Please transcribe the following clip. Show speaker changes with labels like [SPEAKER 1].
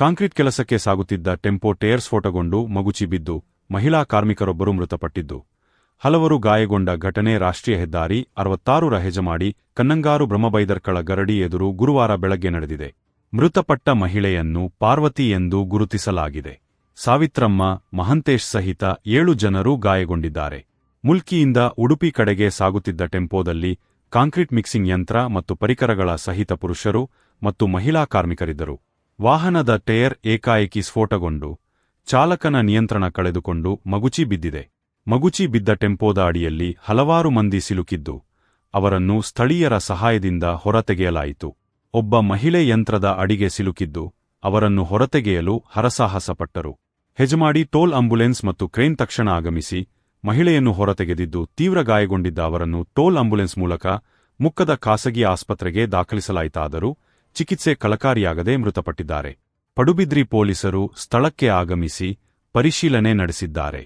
[SPEAKER 1] Concrete ಕೆಲಸಕ್ಕೆ ಸಾಗುತ್ತಿದ್ದ tempo tear ಸ್ಫೋಟಗೊಂಡು ಮಗುಚಿ ಬಿದ್ದು ಮಹಿಳಾ ಕಾರ್ಮಿಕರೊಬ್ಬರು ಮೃತಪಟ್ಟಿದ್ದು. ಹಲವರು ಗಾಯಗೊಂಡ ಘಟನೆ ರಾಷ್ಟ್ರೀಯ ಹೆದ್ದಾರಿ, ಅರವತ್ತಾರರ ಹೆಜಮಾಡಿ, ಕನ್ನಂಗಾರು ಬ್ರಹ್ಮಬೈದರ್ಕಳ ಗರಡಿ ಎದುರು ಗುರುವಾರ ಬೆಳಗ್ಗೆ ನಡೆದಿದೆ. ಮೃತಪಟ್ಟ ಮಹಿಳೆಯನ್ನು ಪಾರ್ವತಿ ಎಂದು ಗುರುತಿಸಲಾಗಿದೆ. ಸಾವಿತ್ರಮ್ಮ, ಮಹಂತೇಶ್ ಸಹಿತ ಏಳು ಜನರು ಗಾಯಗೊಂಡಿದ್ದಾರೆ. ಮುಲ್ಕಿಯಿಂದ ಉಡುಪಿ ಕಡೆಗೆ ಸಾಗುತ್ತಿದ್ದ ಟೆಂಪೋದಲ್ಲಿ ಕಾಂಕ್ರೀಟ್ ಮಿಕ್ಸಿಂಗ್ ಯಂತ್ರ ಮತ್ತು ಪರಿಕರಗಳ ಸಹಿತ ಪುರುಷರು ಮತ್ತು ಮಹಿಳಾ ಕಾರ್ಮಿಕರಿದ್ದರು. ವಾಹನದ ಟೈರ್ ಏಕಾಏಕಿ ಸ್ಫೋಟಗೊಂಡು, ಚಾಲಕನ ನಿಯಂತ್ರಣ ಕಳೆದುಕೊಂಡು ಮಗುಚಿ ಬಿದ್ದಿದೆ. ಮಗುಚಿ ಬಿದ್ದ ಟೆಂಪೋದ ಅಡಿಯಲ್ಲಿ ಹಲವಾರು ಮಂದಿ ಸಿಲುಕಿದ್ದು, ಅವರನ್ನು ಸ್ಥಳೀಯರ ಸಹಾಯದಿಂದ ಹೊರತೆಗೆಯಲಾಯಿತು. ಒಬ್ಬ ಮಹಿಳೆ ಯಂತ್ರದ ಅಡಿಗೆ ಸಿಲುಕಿದ್ದು, ಅವರನ್ನು ಹೊರತೆಗೆಯಲು ಹರಸಾಹಸಪಟ್ಟರು. ಹೆಜಮಾಡಿ ಟೋಲ್ ಆಂಬ್ಯುಲೆನ್ಸ್ ಮತ್ತು ಕ್ರೇನ್ ತಕ್ಷಣ ಆಗಮಿಸಿ, ಮಹಿಳೆಯನ್ನು ಹೊರತೆಗೆದಿದ್ದು ತೀವ್ರ ಗಾಯಗೊಂಡಿದ್ದ ಅವರನ್ನು ಟೋಲ್ ಆಂಬ್ಯುಲೆನ್ಸ್ ಮೂಲಕ ಮುಕ್ಕದ ಖಾಸಗಿ ಆಸ್ಪತ್ರೆಗೆ ದಾಖಲಿಸಲಾಯಿತಾದರೂ ಚಿಕಿತ್ಸೆ ಕಳಕಾರಿಯಾಗದೆ ಮೃತಪಟ್ಟಿದ್ದಾರೆ. ಪಡುಬಿದ್ರಿ ಪೊಲೀಸರು ಸ್ಥಳಕ್ಕೆ ಆಗಮಿಸಿ ಪರಿಶೀಲನೆ ನಡೆಸಿದ್ದಾರೆ.